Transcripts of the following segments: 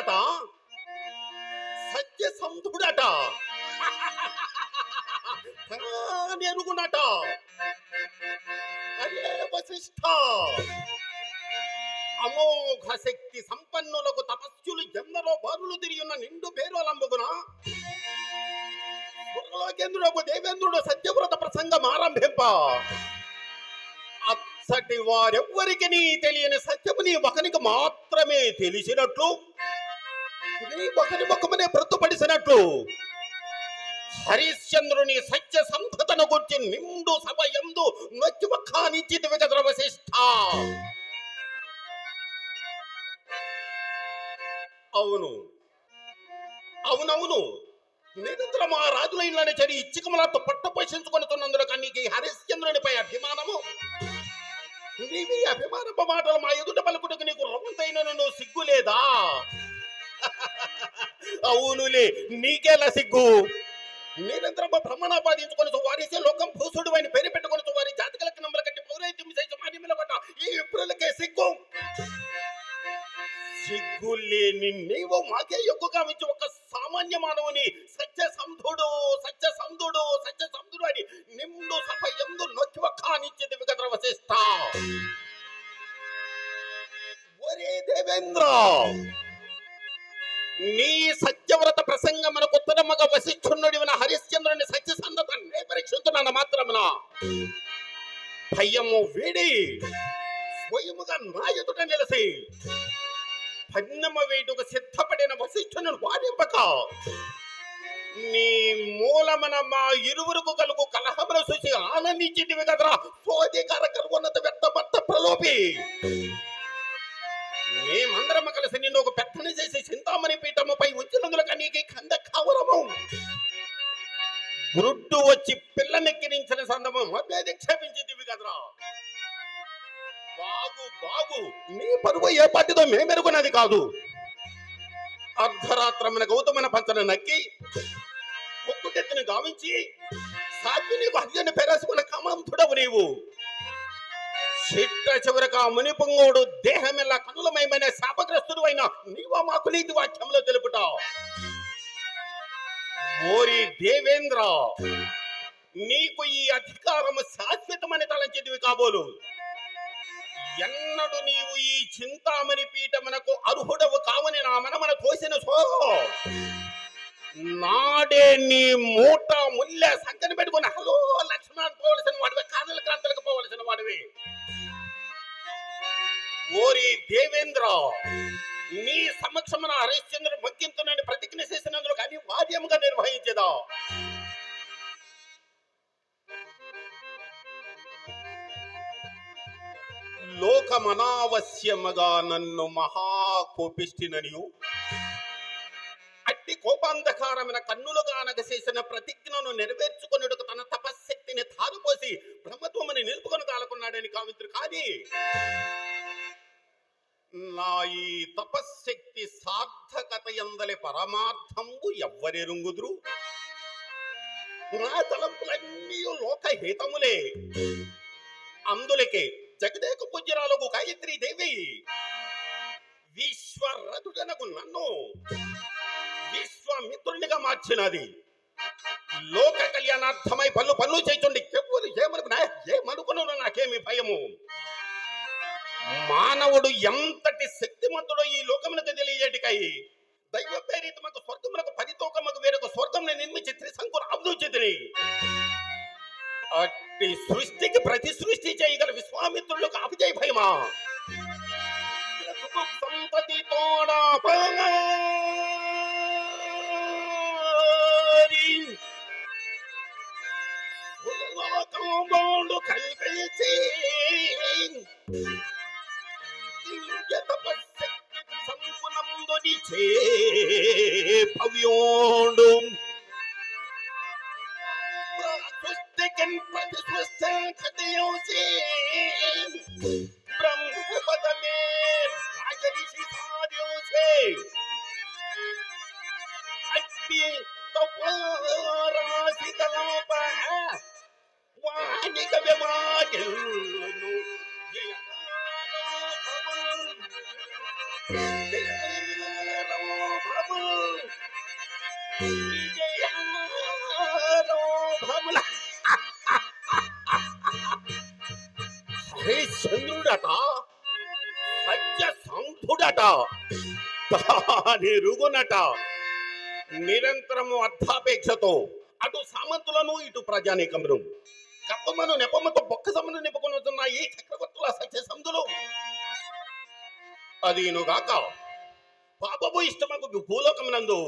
ఎవరట సత్యసంధుడట ఎరుగునట అరే వశిష్ఠ అమోఘ శక్తి సంపన్నులకు తపస్సులు ఎందరో బారులు తిరిగిన నిండు పేరులంబుగున కేంద్రుడు దేవేంద్రుడు సత్యవ్రత ప్రసంగం ఆరంభింప. అచ్చటి వారెవ్వరికి నీ తెలియని సత్యము నీ ఒకనికి మాత్రమే తెలిసినట్లు నీ ఒకరి ముఖమునే బ్రతుపడిసినట్లు హరిశ్చంద్రుని సత్య సంపదను గుర్చి నిండు సభ ఎందు నొచ్చి ఒక్కానిచ్చితి విగద్ర అవును. అవునవును. నిరంతరం ఆ రాజుల ఇళ్ళని చెడి ఇచ్చికమలతో పట్ట పోషించుకొనుతున్నందులో నీకు ఈ హరిశ్చంద్రునిపై అభిమానము. నీవి అభిమానపు మాటలు మా ఎదుట పలుకుటకు నీకు రవంతైన నువ్వు సిగ్గు లేదా అవునులే నీకేలా సిగ్గు? నిరంతరం భ్రమణాపాదించుకొని వారిసే లోకం భూసుడు అని పేరు పెట్టుకొని వారి జాతకలకు నమ్మల కట్టి పౌరైత్యం సైతం మాన్యముల కొట్ట ఈ విప్రులకే సిగ్గు. సిగ్గు లేని నీవు మాకే ఎక్కువగా ఇచ్చి ఒక సామాన్య మానవుని సత్య సంధుడు సత్య సంధుడు సత్య సంధుడు అని నిండు సభ ఎందు నొక్కి ఒక్క అనిచ్చింది విగత వశిష్ట ఒరే దేవేంద్ర! నీ సత్యవ్రత ప్రసంగమునకు ఉత్తరముగా వశిష్ఠునుడివిన హరిశ్చంద్రుని సత్యసంధతాన్ని పరీక్షిస్తున్నాను మాత్రమున. భయము వీడి స్వయముగా నా ఎదుట నిలసి పన్నమ వేటుకు సిద్ధపడిన వశిష్ఠుని వాడింపక నీ మూలమన మా ఇరువురుకు కలుగు కలహమును చూసి ఆనందించిటివి కదరా. సోదికారకర ఉన్నత వ్యక్తభర్త ప్రలోపి. మేమందరం కలిసి నిన్ను ఒక పెత్తని చేసి చింతామణి పీఠముపై ఉంచినందులకు నీకు కంద కవరము. గురుడ్డు వచ్చి పిల్లనెక్కిరించిన సందము. మధ్య క్షేపించింది కదరా. బాగు బాగు. నీ పరువు ఏ పాటిదో మేమెరుగునది కాదు. అర్ధరాత్రమైన గౌతమైన పంచన నక్కి కుక్కుటెత్తుని గావించి సాధ్యుని నీకు హద్యను పెరసుకున్న కమంతుడవు నీవు. చిట్ట చివరకు ఆ మునిపొంగోడు దేహమెల్ల కనులమయమైన శాపగ్రస్తుడు అయిన నీవా మాకు నీతి వాక్యంలో తెలుపుట. ఓరి దేవేంద్ర నీకు ఈ అధికారము శాశ్వతమని తలంచేటివి కాబోలు. ఎన్నడు నీవు ఈ చింతామణి పీఠమునకు అర్హుడవు కావని నా మనమన తోసిన సో నాడే నీ మూట ముల్ల సంకని పెట్టుకుని హలో లక్ష్మణ్ పోవలసిన వాడివి కాదల కాంతలకు పోవలసిన వాడివి. ఓరి దేవేంద్ర నీ సమక్షమున హరిశ్చంద్రుడు భక్తింతునని ప్రతిజ్ఞ చేసినందుకు అనివార్యముగా నిర్వహించదా? లోకమనావశ్యముగా నన్ను మహాకోపిష్టిననియు అట్టి కోపాంధకారమైన కన్నులుగా అనగసేసిన ప్రతిజ్ఞను నెరవేర్చుకొనుటకు తన తపశ్శక్తిని తారుపోసి బ్రహ్మత్వమని నిలుపుకొని తాలకున్నాడని కావిత్రు. కానీ నా ఈ తపశ్శక్తి సార్థకత ఎందలి పరమార్థంబు ఎవ్వరెరుంగుదురు? నా తలంపులన్నీ లోకహితములే. అందులకే జగదేక పూజ్యరాలకు గాయత్రి దేవి. విశ్వరథుడనకు నన్ను. విశ్వమిత్రునిగా మార్చినది. లోక కళ్యాణార్థమై పనులు పనులు చేయుచుండి ఎవరు ఏమనుకున్నా ఏమనుకున్నాను నాకేమి భయము. మానవుడు ఎంతటి శక్తిమంతుడో ఈ లోకమునకు తెలియజేటికాయి దైవ ప్రేరితమకు స్వర్గమునకు పరితోకముకు వేరొక స్వర్గం నిర్మించి త్రిశంకుర అభివృద్ధిని అట్టి సృష్టికి ప్రతి సృష్టి చేయగల విశ్వామిత్రులకు అభిజయ భయమా? క్రతుకు సంతతి తోడా కల్పించి భవ్యోడు సృష్టికన్ ప్రతి సృష్టి హరిశ్చంద్రుడట సత్య సంధుడట తాని రుగునట నిరంతరము అర్థాపేక్షతో అటు సామంతులను ఇటు ప్రజానీకమును కప్పమను నెపముతో బొక్కసమును నింపుకొని వస్తున్న ఈ చక్రవర్తుల సత్య సంధులు. అదీనుగాక పాపపు ఇష్టమకు భూలోకమునందు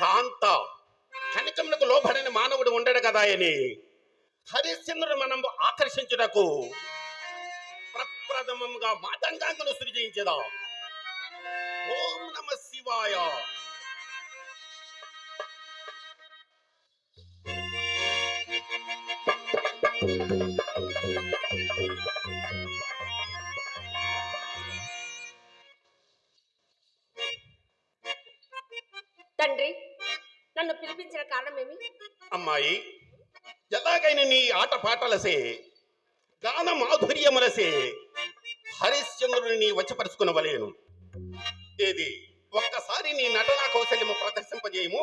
కాంత. కనికములకు లోబడిన మానవుడు ఉండడు కదా అని హరిశ్చంద్రుడు మనం ఆకర్షించుటకు ప్రప్రథమంగా మాతంగాంగును సృజించదా. ఓం నమ శివాయ. తండ్రి నన్ను పిలిపించిన కారణమేమి అమ్మాయి ఎలాగైనా నీ ఆట పాటలసే గాన మాధుర్యములసే హరిశ్చంద్రుడిని నీ వచ్చపరుచుకునవలేను ఏది? ఒక్కసారి నీ నటనా కౌశల్యము ప్రదర్శింపజేయము.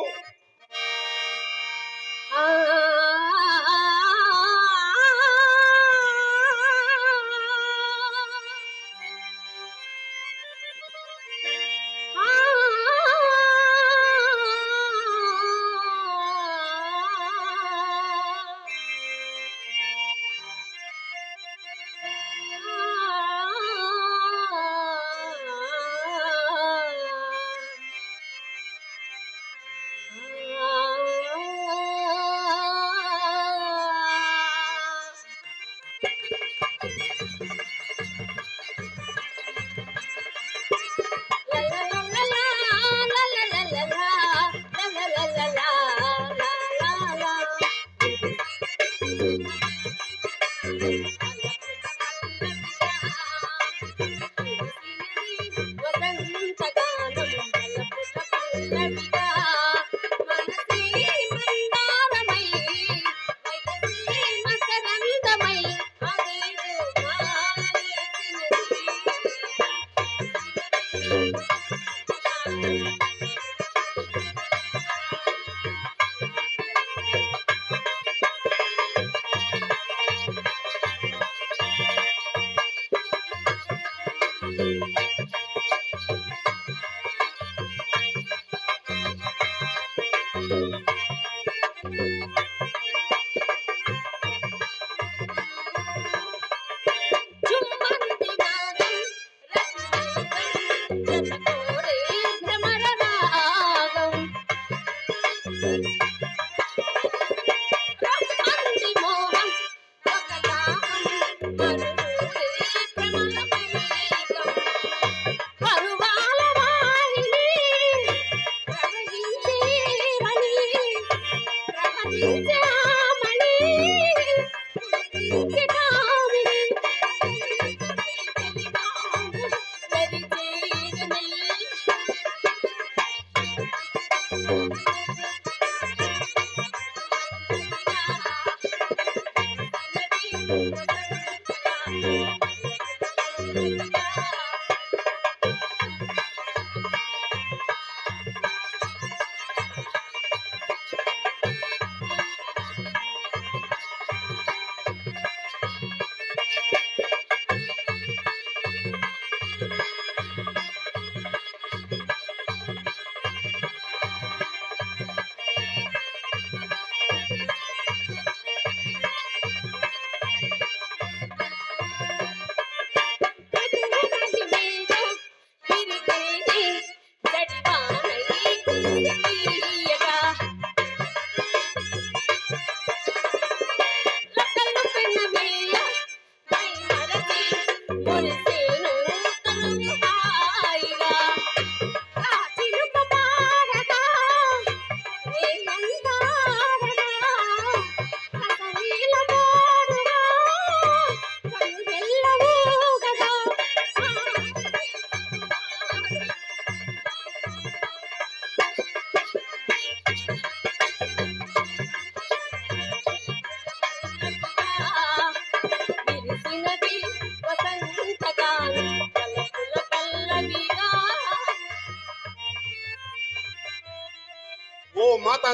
ఆ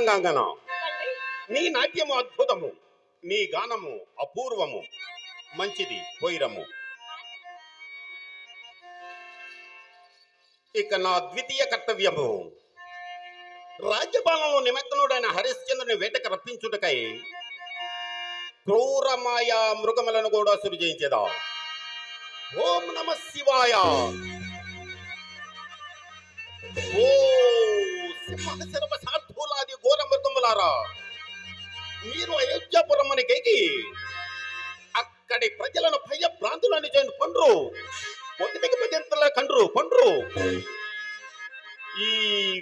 నీ నాట్యము అద్భుతము నీ గానము అపూర్వము మంచిది పోయిరము. ఇక నా ద్వితీయ కర్తవ్యము రాజ్యపాలనలో నిమగ్నుడైన హరిశ్చంద్రుని వేటకు రప్పించుటకై క్రూరమాయ మృగములను కూడా సృజించేదా ఓం నమ శివాయ. ఓ సింహ ఘోర మీరు అయోధ్యాపురమునికేకి అక్కడి ప్రజలను భయ భ్రాంతులను చేయని పండ్రు. ఒకటికి పదింతల కండ్రు పండ్రు. ఈ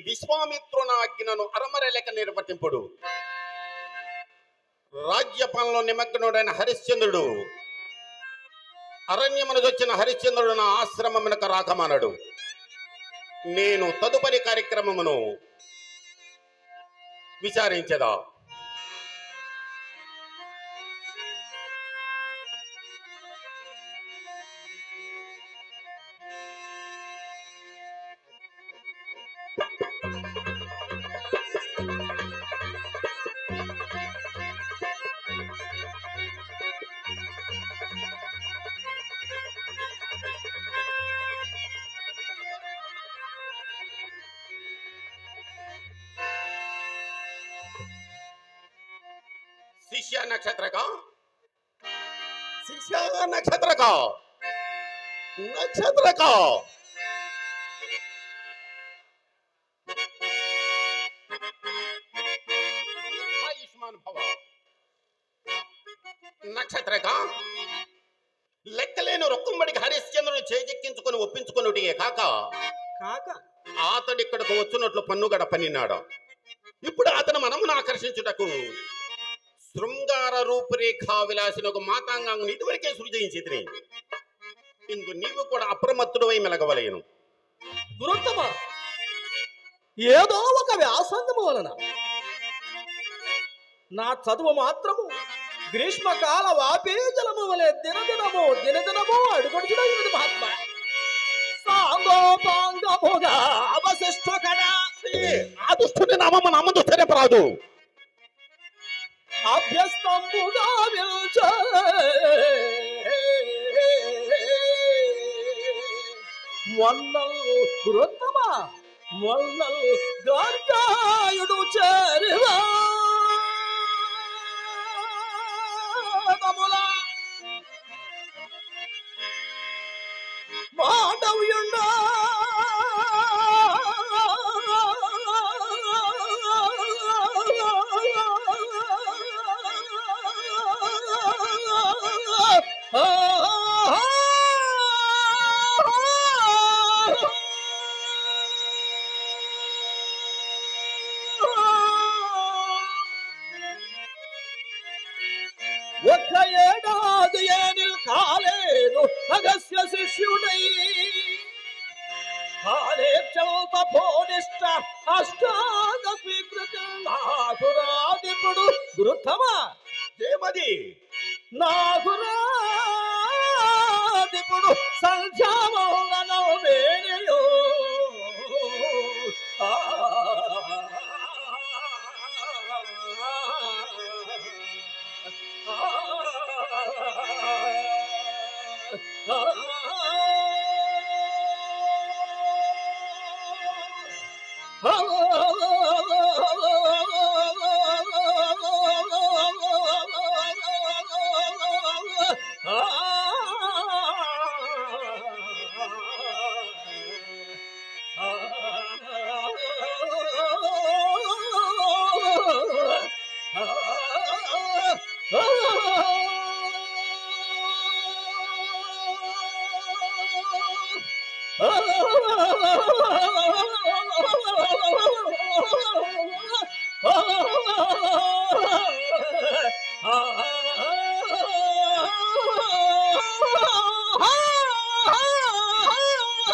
విశ్వామిత్రునాజ్ఞను అరమరలేక నిర్వర్తింపుడు. రాజ్యపాలనలో నిమగ్నుడైన హరిశ్చంద్రుడు అరణ్యమునదొచ్చిన హరిశ్చంద్రుడు నా ఆశ్రమమునకు రాకమానడు. నేను తదుపరి కార్యక్రమమును విచారించదా. శిష్య నక్షత్రక? శిష్య నక్షత్రక? నక్షత్రక? లెక్కలేని రొక్కంబడికి హరిశ్చంద్రుని చేజెక్కించుకొని ఒప్పించుకున్నటియే కాక కాక. అతడు ఇక్కడకు వచ్చినట్లు పన్నుగడ పన్నినాడు. ఇప్పుడు అతను మనమును ఆకర్షించుటకు శృంగార రూపురేఖ విలాసినకు మాతాంగాంగుని ఇదివరకే సృజించి ఇందు నీవు కూడా అప్రమత్తుడవై మెలగవలేను. దురంతమా? ఏదో ఒక వ్యాసంగము వలన. నా చదువు మాత్రము గ్రీష్మకాల వాపేజలము వలె దినదినము దినదినము అడుగడుచుడైనది మహాత్మ. సాంగోపాంగముగా అవశిష్ట కదా ఆ దుష్టుని నామము నామందు తెరపరాదు అభ్యస్తంబుగా విల్చ మొన్నల్ వృత్తమా? మొన్నల్ గార్గాయుడు చేరివా మాధవ్యుండా గురుత్తమా ఏమది? Oh,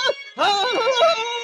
oh, oh, oh, oh.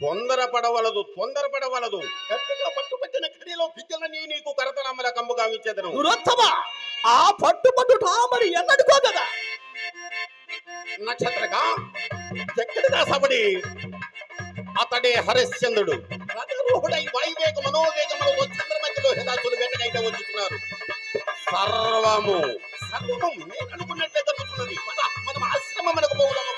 ತೊಂದರೆ ಪಡವಲದು ತೊಂದರೆ ಪಡವಲದು. ಗಟ್ಟಿಗ ಪಟ್ಟು గడ్డిలో పిచ్చల నీ నీకు కరతలమ్మల కమ్ము గావించేదను దురత్తమా ఆ పట్టుపట్టుట మరి ఎన్నడుకో కదా నక్షత్రగా ఎక్కడి దాసబడి అతడే హరిశ్చంద్రుడు. రథరూహుడై వాయువేగ మనోవేగములతో చంద్రమతిలో హిదాచులు వెంటకైతే వచ్చుతున్నారు. సర్వము సర్వము నేను అనుకున్నట్లే జరుగుతున్నది మనం ఆశ్రమములకు పోవడము